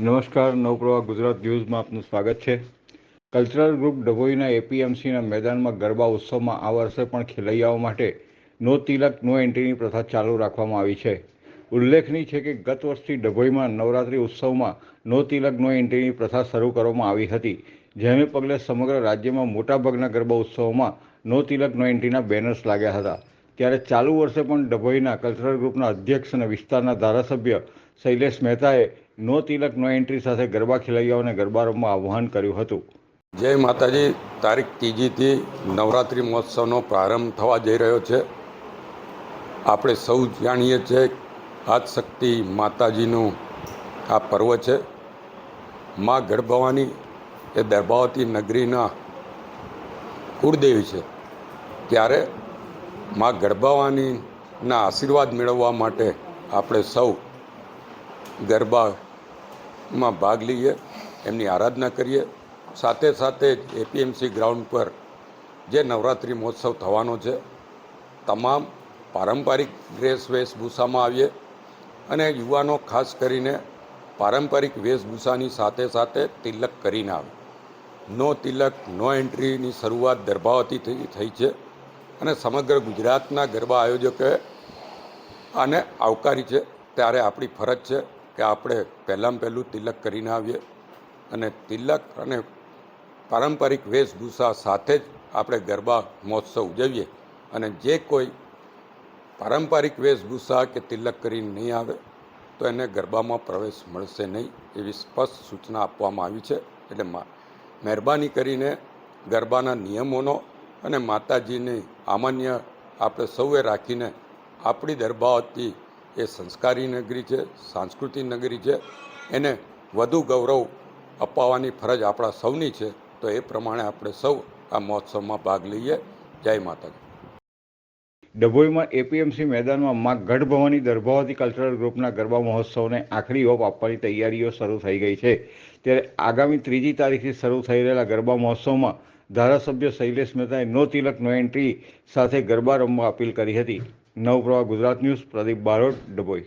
નમસ્કાર, નવપ્રવાહ ગુજરાત ન્યૂઝમાં આપનું સ્વાગત છે. કલ્ચરલ ગ્રુપ ડભોઈના એપીએમસીના મેદાનમાં ગરબા ઉત્સવમાં આ વર્ષે પણ ખેલૈયાઓ માટે નો તિલક, નો એન્ટ્રીની પ્રથા ચાલુ રાખવામાં આવી છે. ઉલ્લેખનીય છે કે ગત વર્ષથી ડભોઈમાં નવરાત્રિ ઉત્સવમાં નો તિલક, નો એન્ટ્રીની પ્રથા શરૂ કરવામાં આવી હતી. જેને પગલે સમગ્ર રાજ્યમાં મોટાભાગના ગરબા ઉત્સવોમાં નો તિલક, નો એન્ટ્રીના બેનર્સ લાગ્યા હતા. ત્યારે ચાલુ વર્ષે પણ ડભોઈના કલ્ચરલ ગ્રુપના અધ્યક્ષ અને વિસ્તારના ધારાસભ્ય શૈલેષ મહેતાએ નો તિલક, નો એન્ટ્રી સાથે ગરબા ખેલૈયાઓને ગરબા રમવા આહ્વાન કર્યું હતું. જય માતાજી. તારીખ ત્રીજીથી નવરાત્રિ મહોત્સવનો પ્રારંભ થવા જઈ રહ્યો છે. આપણે સૌ જાણીએ છીએ આદશક્તિ માતાજીનું આ પર્વ છે. મા ગર્ભવાની એ દર્ભાવતી નગરીના કુળદેવી છે. ત્યારે મા ગર્ભાવાનીના આશીર્વાદ મેળવવા માટે આપણે સૌ ગરબામાં ભાગ લઈએ, એમની આરાધના કરીએ. સાથે સાથે જ એપીએમસી ગ્રાઉન્ડ પર જે નવરાત્રિ મહોત્સવ થવાનો છે, તમામ પારંપરિક ડ્રેસ વેશભૂષામાં આવીએ અને યુવાનો ખાસ કરીને પારંપરિક વેશભૂષાની સાથે સાથે તિલક કરીને આવે. નો તિલક, નો એન્ટ્રીની શરૂઆત દરભાવતી થઈ છે અને સમગ્ર ગુજરાતના ગરબા આયોજકોએ આને આવકારી છે. ત્યારે આપણી ફરજ છે કે આપણે પહેલાં પહેલું તિલક કરીને આવીએ અને તિલક અને પારંપરિક વેશભૂષા સાથે જ આપણે ગરબા મહોત્સવ ઉજવીએ અને જે કોઈ પારંપરિક વેશભૂષા કે તિલક કરીને નહીં આવે, તો એને ગરબામાં પ્રવેશ મળશે નહીં એવી સ્પષ્ટ સૂચના આપવામાં આવી છે. એટલે મહેરબાની કરીને ગરબાના નિયમોનો અને માતાજીની આમાન્ય આપણે સૌએ રાખીને આપણી દરબાવતી એ સંસ્કારી નગરી છે, સાંસ્કૃતિક નગરી છે. એને વધુ ગૌરવ અપાવવાની ફરજ આપણા સૌની છે. તો એ પ્રમાણે આપણે સૌ આ મહોત્સવમાં ભાગ લઈએ. જય માતાજી. ડભોઈમાં એપીએમસી મેદાનમાં મા ગઢ ભવાની દર્ભાવતી કલ્ચરલ ગ્રુપના ગરબા મહોત્સવને આખરી ઓપ આપવાની તૈયારીઓ શરૂ થઈ ગઈ છે. ત્યારે આગામી ત્રીજી તારીખથી શરૂ થઈ રહેલા ગરબા મહોત્સવમાં ધારાસભ્ય શૈલેષ મહેતાએ નો તિલક, નો એન્ટ્રી સાથે ગરબા રમવા અપીલ કરી હતી. નવપ્રવાહ ગુજરાત ન્યૂઝ પ્રદીપ બારોટ ડભોઈ.